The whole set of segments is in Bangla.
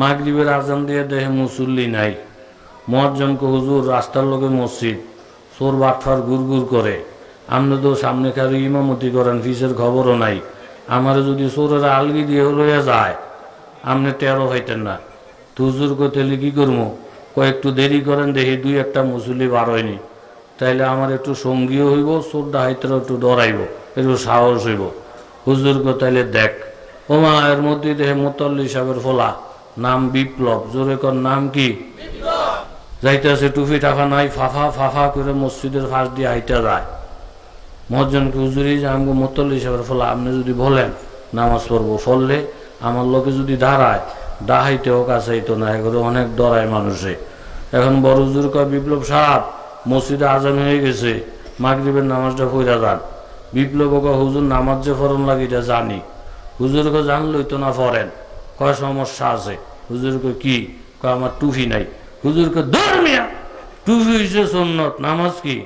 মাগরিবের আজান দিয়ে দেহে মুসল্লি নাই। মহাজনকে হুজুর, রাস্তার লোকে মসজিদ, চোর বাটফার গুড় গুড় করে। আপনি তো সামনে কারও ইমামতি করেন, ফিসের খবরও নাই। আমারে যদি চোরেরা আলগি দিয়ে লইয়া যায় আপনি তেরো হইতেন না। তুজুর কইতেলে কি করব কয়েকটু দেরি করেন দেখি দুই একটা মুসল্লি বার হয়নি। তাইলে আমার একটু সঙ্গীও হইব চোর ডাহাইতেও একটু ডরাইব, একটু সাহস হইব। হুজুর কো, তাইলে দেখ। ওমা, এর মধ্যে দেখে মোতল্লি সাহেবের ফোলা। নাম বিপ্লব। জোরে কর, নাম কি? যাইতেছে টুপি টাকা নাই, ফাফা ফাফা করে মসজিদের ফাঁস দিয়ে হাইটা যায়। মহাজনকে হুজুরি যে আমাকে মোতল্লি সাহেবের ফলে আপনি যদি বলেন, নামাজ পড়ব ফললে আমার লোকে যদি দাঁড়ায় ডাহাইতেও কাছাইতো না, এগুলো অনেক ডরায় মানুষে। এখন বড় হুজুর কয়, বিপ্লব সাহেব, মসজিদে আজান হয়ে গেছে, মাগরিবের নামাজটা পড়া যান। বিপ্লব হুজুর, নামাজ যে ফরন লাগে এটা জানি হুজুরকে জানলই তো না ফরেন। কয়, সমস্যা আছে? হুজুরকে কি? কয়, আমার টুফি নাই। হুজুরকে ধর্মিয়া টুফি হয়েছে সন্ন্যত নামাজ কি?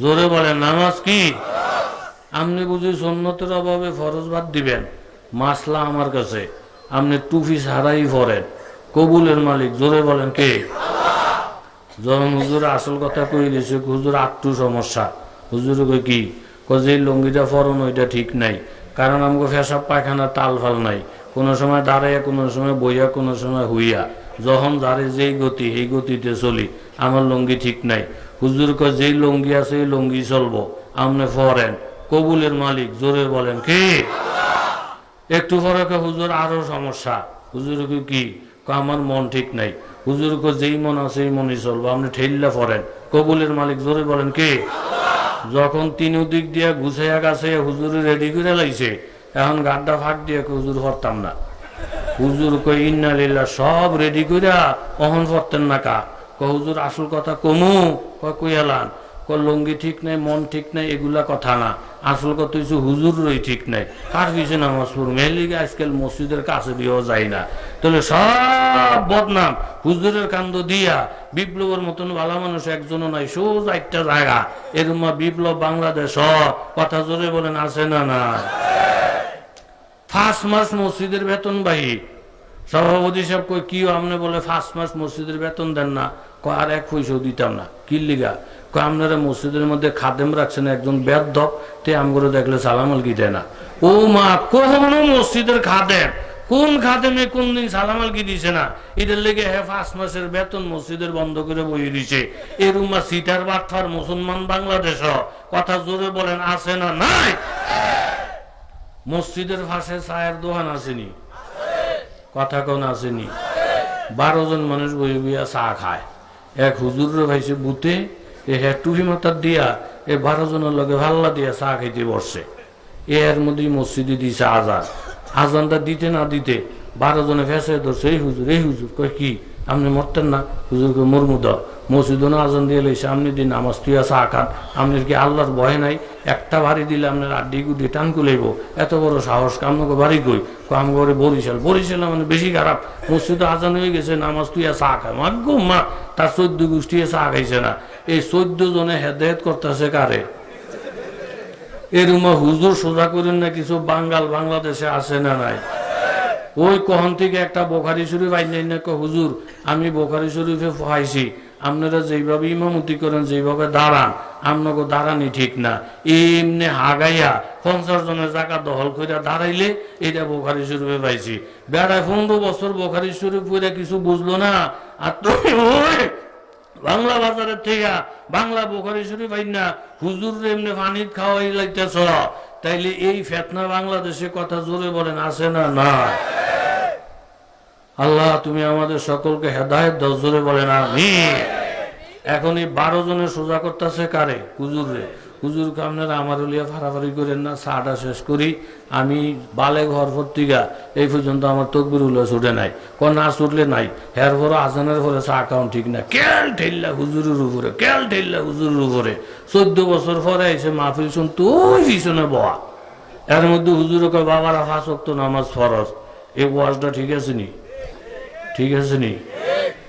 জোরে বলেন, নামাজ কি? আপনি বুঝি সন্ন্যতের অভাবে ফরজ বাদ দিবেন? মাসলা আমার কাছে। আপনি টুফি ছাড়াই পড়েন কবুলের মালিক, জোরে বলেন কে? যখন হুজুর আসল কথা কই দিয়েছে হুজুর, আটটু সমস্যা। হুজুর কই কি? কয় যে লঙ্গিটা ফরন, ওইটা ঠিক নাই। কারণ আমাকে ফেসাব পায়খানা তাল ফাল নাই। কোনো সময় দাঁড়াইয়া কোনো সময় বইয়া কোনো সময় হুইয়া। যখন যারে যেই গতি এই গতিতে চলি আমার লঙ্গি ঠিক নাই। হুজুর কয় যেই লঙ্গি আছে এই লঙ্গি চলবো। আমনে ফরেন। কবুলের মালিক জোরে বলেন কি? একটু পরে হুজুর আরও সমস্যা। হুজুর কি? আমার মন ঠিক নাই। হুজুর কয়, যেই মন আছে এই মনই চলবো। আপনি ঠেললা ফরেন। কবুলের মালিক জোরে বলেন কে? যখন তিন দিক দিয়ে গুছাইয়া গাছে হুজুর রেডি করে লাইছে এখন গাড্ডা ফাঁক দিয়ে হুজুর হরতাম না। হুজুর কই, ইন্না লিল্লাহ সব রেডি কইরা অহন পড়তেন না কা। হুজুর, আসল কথা কমু? কয় কই ক লঙ্গি ঠিক নাই, মন ঠিক নাই, এগুলা কথা না। আসল কথা হচ্ছে হুজুর রই ঠিক নাই। কার পিছে নামাজ পড়ুম এর লিগে আজকাল মসজিদের কাছে দিয়েও যায় না। তাহলে সব বদনাম। হুজুরের কান্দ দিয়া বিপ্লবের মতন ভালো মানুষ একজনও নাই, সোজা একটা জায়গা। এরকম বিপ্লব বাংলাদেশ, কথা জোরে বলেন, আছে না না ফার্স্ট মাস মসজিদের বেতন বাহি সভাপতি সাহেব কই কি আপনি বলে ফার্স্ট মাস মসজিদের বেতন দেন না? কয়, আর এক পয়সাও দিতাম না। কি লিগা? কয়, আপনারা মসজিদের মধ্যে খাদেম রাখছেন, একজন বেদ তে আমগুলো দেখলে সালামাল কি দেয় না। ও মা, কখনো মসজিদের খাদেম, কোন খাদেমে কোন দিন সালামাল কি দিছে না? এটার লেগে হ্যাঁ ফার্স্ট মাসের বেতন মসজিদের বন্ধ করে বই দিছে। এরুমা সিটার বাটফার মুসলমান বাংলাদেশ, কথা জোরে বলেন, আছে না নাই? মসজিদের পাশে চায়ের দোকান আসেনি। কথা কোন আসেনি। বারো জন মানুষ বই বইয়া চা খায়। এক হুজুর ভাইছে, বুতে, এ হ্যাঁ টুপি মাথার দিয়া, এ বারো জনের লগে ভাল্লা দিয়া চা খাইতে বসছে। এর মধ্যেই মসজিদে দিছে আজান। আজানটা দিতে না দিতে বারো জনে ফেসে ধরছে, এই হুজুর এই হুজুর, কয় কি? আপনি মরতেন না? হুজুরকে মরমু দাও। মসজিদ আজান দিয়ে লইছে, আপনি দিন নামাজ তুইয়া চা খান, আপনার কি আল্লাহর ভয় নাই? একটা বাড়ি দিলে আপনার আড্ডি গুডি টান কুলাইব এত বড় সাহস কামকে বাড়ি কই? কাম করে বরিশাল। বরিশাল মানে বেশি খারাপ। মসজিদে আজান হয়ে গেছে, নামাজ তুইয়া চা খায় মা গো মা তার চোদ্দ গোষ্ঠী চা খাইছে না। এই চোদ্দ জনে হেদায়ত করতেছে কারে? এরুমা হুজুর সোজা করেন না কিছু? বাঙ্গাল বাংলাদেশে আছে না নাই? ওই কখন থেকে একটা বোখারি শরীফ আইন হুজুর, আমি বোখারি শরীফে পাইছি আপনারা যেইভাবে ইমামতি করেন, যেইভাবে দাঁড়ান আপনাকে দাঁড়ানি ঠিক না। এমনি হাগাইয়া পঞ্চাশ জনের জায়গা দখল করে দাঁড়াইলে, এটা বোখারি শরীফে পাইছি। বেড়ায় পনেরো বছর বোখারি শরীফ করে কিছু বুঝলো না, আর তুমি বাংলা বাজারের থেকে বাংলা বোখারি শরীফ আইন না হুজুর এমনি পানি খাওয়াই লাগতেছ তাইলে এই ফেতনা বাংলাদেশে কথা জোরে বলেন, আছে না না আল্লাহ, তুমি আমাদের সকলকে হেদায়ত দাও, জোরে বলেন আমি এখন এই বারো জনের সোজা করতেছে কারে? হুজুর রে হুজুরকে আপনারা আমার লিয়া ফাড়াফাড়ি করেন না চাটা শেষ করি, আমি বালে ঘর ভর্তিগা এই পর্যন্ত আমার তকবির উল্লাস ছুটে নাই। ক না ছুটলে নাই। হের পরে আজানের পরে চা খাওয়ান ঠিক না কেল ঠেললা হুজুরের উপরে, কেল ঠেললা হুজুরের উপরে। চোদ্দ বছর পরে এসে মাহফিল শুন, তুই পিছনে বয়া। এর মধ্যে হুজুরকে বাবারা ফাঁসক্ত নামাজ ফরজ। এই বয়সটা ঠিক আছে নি? ঠিক আছে নি?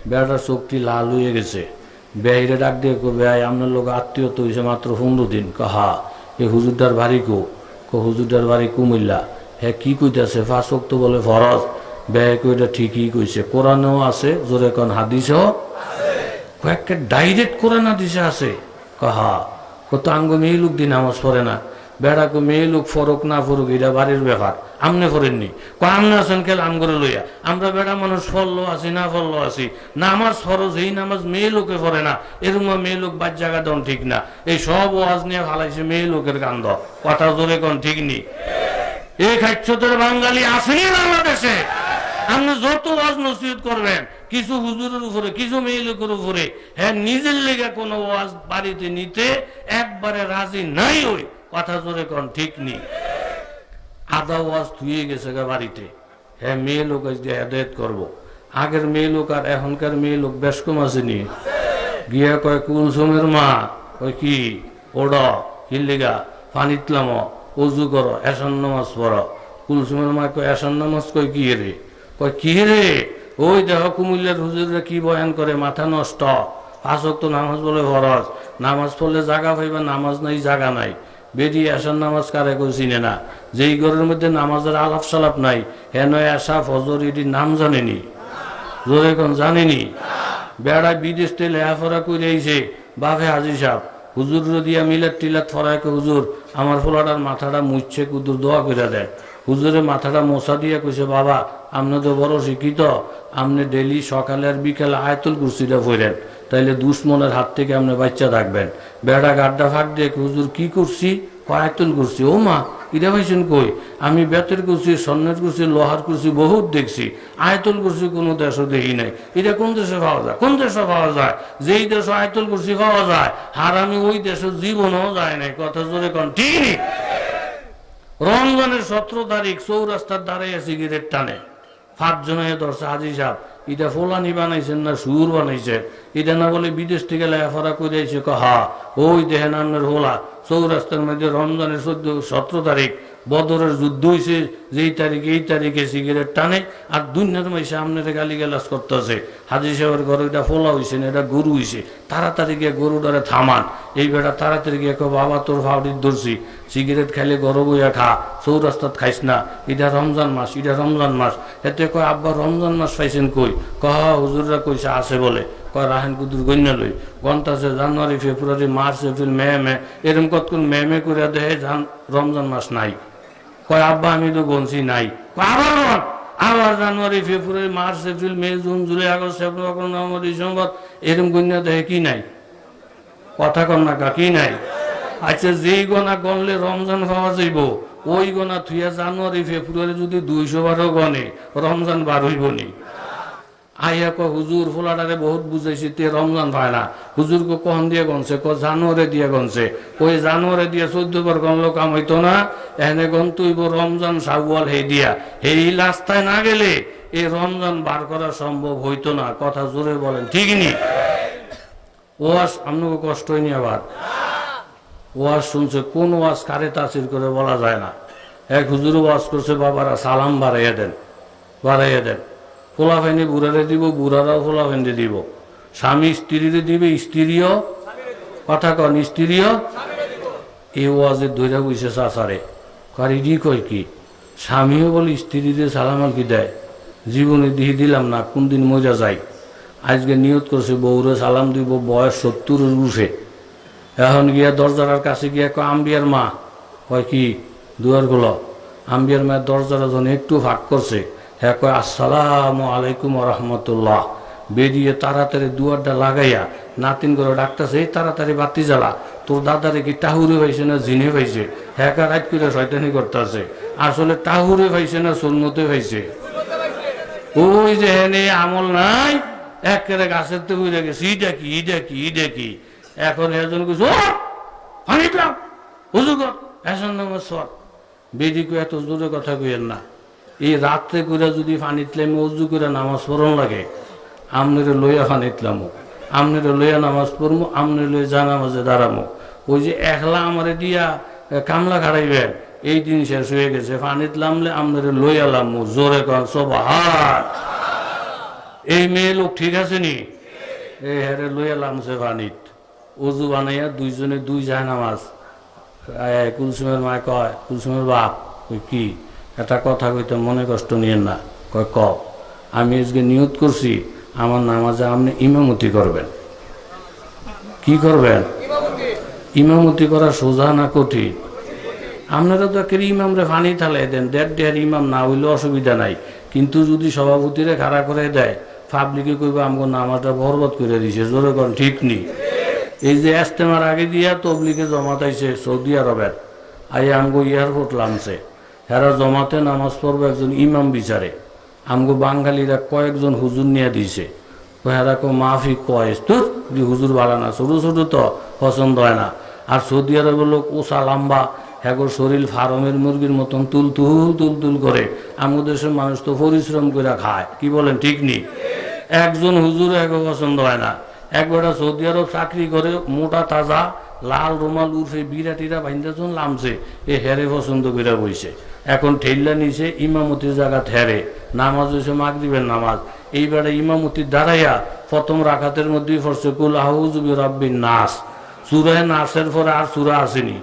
বেড়াটার চোখটি লাল হয়ে গেছে। বেহিরে ডাক দিয়ে কো বেয়াই আপনার লোক আত্মীয়তা হয়েছে মাত্র পনেরো দিন। কাহা এ হুজুরটার বাড়ি কো? কো হুজুরটার বাড়ি কুমিল্লা। হ্যাঁ কী কইতাছে? ফাঁসক্ত বলে ফরজ। ব্যয় কইটা ঠিকই কইছে। কোরআনেও আছে, জোরে কন, হাদিসেও কয়েকটা ডাইরেক্ট কোরআন হাদিসে আছে। কহা কত আঙ্গ মেয়ে লোক দিন নামাজ পড়ে না। বেড়াকে মেয়ে লোক ফরক, না ফরুক, এটা বাড়ির ব্যাপার। আমনে ফরেননি। ক আমনে আছেন কেল, আম করে লইয়া। আমরা বেড়া মানুষ ফললো আছি, না ফললো আছি। নামাজ ফরজ, এই নামাজ মেয়ে লোকে পড়ে না। এরকম মেয়ে লোক বাদ জায়গা দন ঠিক না। এই সব ওয়াজ নিয়ে ফালাইছে মেয়ে লোকের কান্দ কথা জোরে কোন, ঠিক নি? এই খাচ্ছতের বাঙালি আসেনি বাংলাদেশে? আপনি যত ওয়াজ নসিহত করবেন, কিছু হুজুরের উপরে, কিছু মেয়ে লোকের উপরে হ্যাঁ নিজের লেগে কোনো ওয়াজ বাড়িতে নিতে একবারে রাজি নাই ওই। কথা জোরে কোন, ঠিক নেই। আদা ওয়াজ ধুয়ে গেছে গা বাড়িতে। হ্যাঁ মেয়ে লোক আজ দিয়ে হেদায়ত করব। আগের মেয়ে লোক আর এখনকার মেয়ে লোক বেশ কম আসেনি গিয়া কয় কুলসুমের মা? কয়, কি? ওড় কিল্লিগা পানিতলাম অজু করো এসন নামাজ পড়ো। কুলসুমের মা? কয় এসন নামাজ কয়, কি রে? কয়, কি রে? ওই দেহ কুমিল্লার হুজুররা কি বয়ান করে, মাথা নষ্ট। আসক তো নামাজ বলে ফরজ। নামাজ পড়লে জাগা পাইবা, নামাজ নাই, জাগা নাই। বেরিয়ে আসার নামাজ কারে কেউ চিনে না? যেই ঘরের মধ্যে নামাজের আলাপ সালাপ নাই, হেন আসা ফজর এটির নাম জানেনি। জোরে কোন জানেনি? বেড়া বিদেশ থেকে লেহাফরা করে আইছে, বাপে হাজি সাহ হুজুর দিয়া মিলাত টিলাত ফরাইকে হুজুর, আমার ফোলাটার মাথাটা মুছছে কুদুর দোয়া করে দেয়। হুজুরের মাথাটা মোছা দিয়ে কইছে, বাবা আপনি তো বড় শিক্ষিত আপনি ডেলি সকালে আর বিকালে আয়তুল কুরসিটা ফেরেন তাইলে দুশ্মনের হাত থেকে আপনি বাচ্চা থাকবেন। বেড়া গাড্ডা ফাঁক দিয়ে হুজুর কি করছি? কয়াতুল করছি। ও মা, ইরা কই? আমি বেতের করছি, স্বর্ণের করছি, লোহার করছি, বহুত দেখছি। আয়তল করছি, কোনো দেশও দেখি নাই। এটা কোন দেশে পাওয়া যায়? কোন দেশে পাওয়া যায়? যেই দেশে আয়তল করছি পাওয়া যায়। আর আমি ওই দেশে জীবনও যায় নাই। কথা জোরে কন, ঠিক? রমজানের সতেরো তারিখ চৌরাস্তার দাঁড়াই আছে গিরের টানে। পাঁচজনে ধরছে হাজি সাহেব। এটা ফোলানি বানাইছেন না, সুর বানাইছেন এটা না বলে বিদেশ থেকে লেখাপড়া করে আইছে, কহা, ওই দেহেন আপনার হোলা, চৌরাস্তার মধ্যে রমজানের চোদ্দ, সতেরো তারিখ বদরের যুদ্ধ হয়েছে যেই তারিখে এই তারিখে সিগারেট টানে, আর দুনিয়ার মাইসে আপনার গালি গালাজ করতেছে। হাজি সাহেবের ঘরে এটা ফোলা হয়েছে না, এটা গরু হয়েছে তাড়াতাড়ি গিয়ে গরুটারে থামান। এই বেটা তাড়াতাড়ি গিয়ে বাবা, তোর ফাউডির ধরছি। সিগারেট খাইলে গরু বইয়া খা, চৌরাস্তাত খাইস না। এটা রমজান মাস, এটা রমজান মাস। এতে কয়, আব্বা, রমজান মাস পাইছেন কই? কহ হুজুররা কইছে, আছে বলে। কয়, রাহেন কুদুর গণ্য লই। গন্তাছে জানুয়ারি, ফেব্রুয়ারি, মার্চ, এপ্রিল, মে মে। এরম কতক্ষণ মে মে করে জান, রমজান মাস নাই। কয় আব্বা আমি তো গনছি নাই। আবার। আবার জানুয়ারি February March April May June July August September November December এরকম গণ্য দেয় কি নাই? কথা কন না কা, কি নাই? আচ্ছা যেই গনা গনলে রমজান পাওয়া যাইব ওই গনা থুয়া জানুয়ারি ফেব্রুয়ারি যদি দুইশো বারো গনে রমজান বার হইব নি। আইয়া ক হুজুর ফোলাটারে বহুত বুঝাইছি, তে রমজান পায় না। হুজুর কো কখন দিয়ে গনছে? ক জানুয়ারি দিয়ে গনছে। ওই জানুয়ারি দিয়ে চোদ্দ বার গনলো, কাম হইতো না। এনে গন্তইব রমজান সাগুয়াল হে দিয়া। এই রাস্তায় না গেলে এই রমজান বার করা সম্ভব হইতো না। কথা জোরে বলেন, ঠিক নি? ওয়াজ, আপনাকে কষ্ট হয়নি আবার? ওয়াজ শুনছে, কোন ওয়াজ কারে তাসির করে বলা যায় না। এক হুজুর ওয়াজ করছে, বাবারা সালাম বাড়াইয়া দেন বাড়াইয়া দেন। ফোলা ফেন্দি বুড়ারে দিব, বুড়ারাও ফোলা ফেন্দি দিব। স্বামী স্ত্রীরে দিবে, স্ত্রীও? কথা কন, স্ত্রীও? এই ওয়াজে দৈরা বুঝছে চাচারে। কারিডি কয় কি? স্বামীও বলে, স্ত্রীরে সালামাল কি দেয়? জীবনে দিয়ে দিলাম না কোন দিন মজা যায়? আজকে নিয়ত করছে, বউরে সালাম দিব, বয়স সত্তরের উঠে। এখন গিয়া দরজার কাছে গিয়া কয়, আম্বিয়ার মা। কয় কি? দুয়ারগুলো আম্বিয়ার মায়ের দরজাটা যখন একটু ভাগ করছে। হ্যাঁ কয়, আসসালামু আলাইকুম রহমতুল্লাহ বেরিয়ে তাড়াতাড়ি দুয়ারটা লাগাইয়া নাতিন করে ডাকতেছে, এই তাড়াতাড়ি বাতি জ্বালা। তোর দাদারে কি টাহুরে পাইছে না জিনে পাইছে? হ্যাঁ রাত করে শয়তানি করতেছে। আসলে টাহুরে পাইছে না সুন্নতে পাইছে। ওই যে হেনে আমল নাই, একেবারে গাছের তো বুঝে গেছে ইটা কি ইটা কি ইটা কি? এখন একজন কিছু অনেকলাম হুজুর এসন নামাজ সর। বেদিকে এত জোরে কথা কইেন না। এই রাত্রে করে যদি ফানিতলে আমি অজু করে নামাজ পড়ন লাগে। আমনেরে লইয়া ফানিতলামো আমনেরে লইয়া নামাজ পড়মু, আমনে লইয়া যা নামাজে দাঁড়ামো। ওই যে একলা আমারে দিয়া কামলা খাড়াইবেন, এই দিন শেষ হয়ে গেছে। ফানিত লামলে আমনেরে লইয়া লামু। জোরে কন সব হাত এই মেয়ে লোক ঠিক আছে নি? এই হেরে লইয়া লামছে পানিত অজু বানাইয়া দুইজনে দুই যায় নামাজ কুলসুমের মায় কয়, কুলসুমের বাপ কি? একটা কথা কইতে মনে কষ্ট নিয়েন না। কয়, ক? আমি আজকে নিয়ত করছি, আমার নামাজে আপনি ইমামতি করবেন। কি করবেন? ইমামতি করা সোজা না কঠিন? আপনারা তো একের ইমামরে ফানি থালাই দেন, দেড় দেড় ইমাম না হইলে অসুবিধা নাই। কিন্তু যদি সভাপতিরে খাড়া করে দেয় পাবলিকে কইবে, আমগো নামাজটা বরবাদ করে দিছে, জোরে কন, ঠিক নেই এই যে এস্তেমার আগে দিয়া তবলিকে জমাতাইছে সৌদি আরবের আই আমগো এয়ারপোর্ট লামছে। হেরা জমাতে নামাজ পড়বে একজন ইমাম বিচারে। আমগো বাঙালিরা কয়েকজন হুজুর নিয়ে তো হেরা কো, মাফি কয়েস তোর হুজুর ভালো না, ছোটো ছোটো তো পছন্দ হয় না। আর সৌদি আরবের লোক ওষা লম্বা হ্যাগোর শরীর ফার্মের মুরগির মতন তুল তুল তুল তুল করে। আমাদের দেশের মানুষ তো পরিশ্রম করে খায়। কি বলেন, ঠিক নেই একজন হুজুর এক পছন্দ হয় না। একবারটা সৌদি আরব চাকরি করে, মোটা তাজা, লাল রুমাল উর্ফে বিরাটিরা ভাইন্দাজন লামছে, এ হেরে পছন্দ করে বইছে। এখন ঠেল্লা নিছে ইমামতির জায়গা হেরে। নামাজ হয়েছে মাগ দিবেন নামাজ। এইবারে ইমামতির দাঁড়াইয়া প্রথম রাখাতের মধ্যেই পড়ছে, কুল আহুজুবি রব্বিন নাস। সুরায় নাসের পরে আর সুরা আসেনি।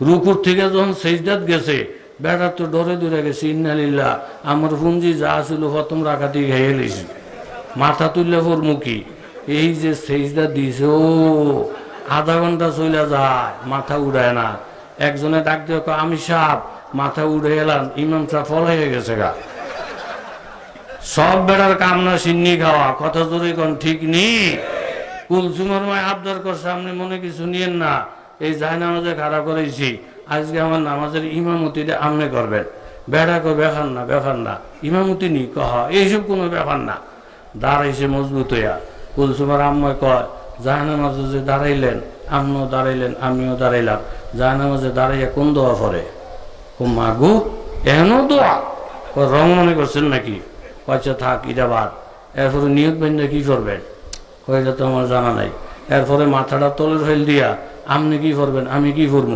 রুকুর থেকে যখন সেজদাত গেছে বেড়ার তো ডরে দূরে গেছে ইন্নালিল্লা আমার পুঞ্জি যা ছিল প্রথম রাখাতেই ঘেয়ে লিছি মাথা তুললে ফোর মুখী এই যে সেজদা দিছে, ও, আধা ঘণ্টা চলে যায়, মাথা উড়ায় না। একজনে ডাক দিয়ে আমি সাপ মাথা উড়ে এলাম ইমাম সাহ ফল হয়ে গেছে গা। সব বেড়ার কামনা সিন্নি খাওয়া, কথা জোরে কোন ঠিক নেই। কুলসুমের মায় আবদার করছে, আপনি মনে কিছু নিয়েন না। এই যাই নামাজে খাড়া করেছি। আজকে আমার নামাজের ইমামতিটা আপনি করবেন। বেড়া কো ব্যাপার না ব্যাপার না। ইমামতি নি কহ। এইসব কোনো ব্যাপার না। দাঁড়াইছে মজবুত হইয়া কুলসুমার আম্মায় কয় যাই নামাজে যে দাঁড়াইলেন আপনিও দাঁড়াইলেন, আমিও দাঁড়াইলাম। যাই নামাজে দাঁড়াইয়া কোন দোয়া পড়ে? ও মাগু এখনও দোয়া? ও রং মনে করছেন নাকি? আচ্ছা থাক ইদাবাদ এরপরে নিয়োগ বেন্দে কি করবেন কয়টা তো আমার জানা নাই। এরপরে মাথাটা তলে ফেল দিয়া, আপনি কি করবেন? আমি কি করব?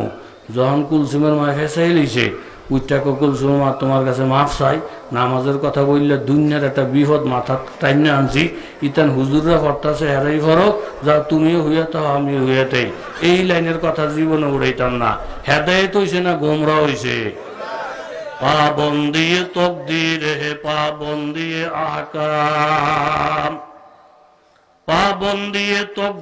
যখন কুলসিমের মা ফেসে লিছে উইটাকে কুলসুমের মা তোমার কাছে মাফ চাই। নামাজের কথা বললে দুনিয়ার একটা বিপদ মাথা টাইমে আনছি। ইতান হুজুররা পড়তাছে হেরাই ফরক যা তুমিও হইয়া তো আমিও হইয়াতেই এই লাইনের কথা জীবনে উড়াইতাম না। হেদায়ত হইছে না গোমরা হইছে? পাবন্দিয়ে তকদির হে পাবন্দিয়ে আহকাম পাবন্দিয়ে তক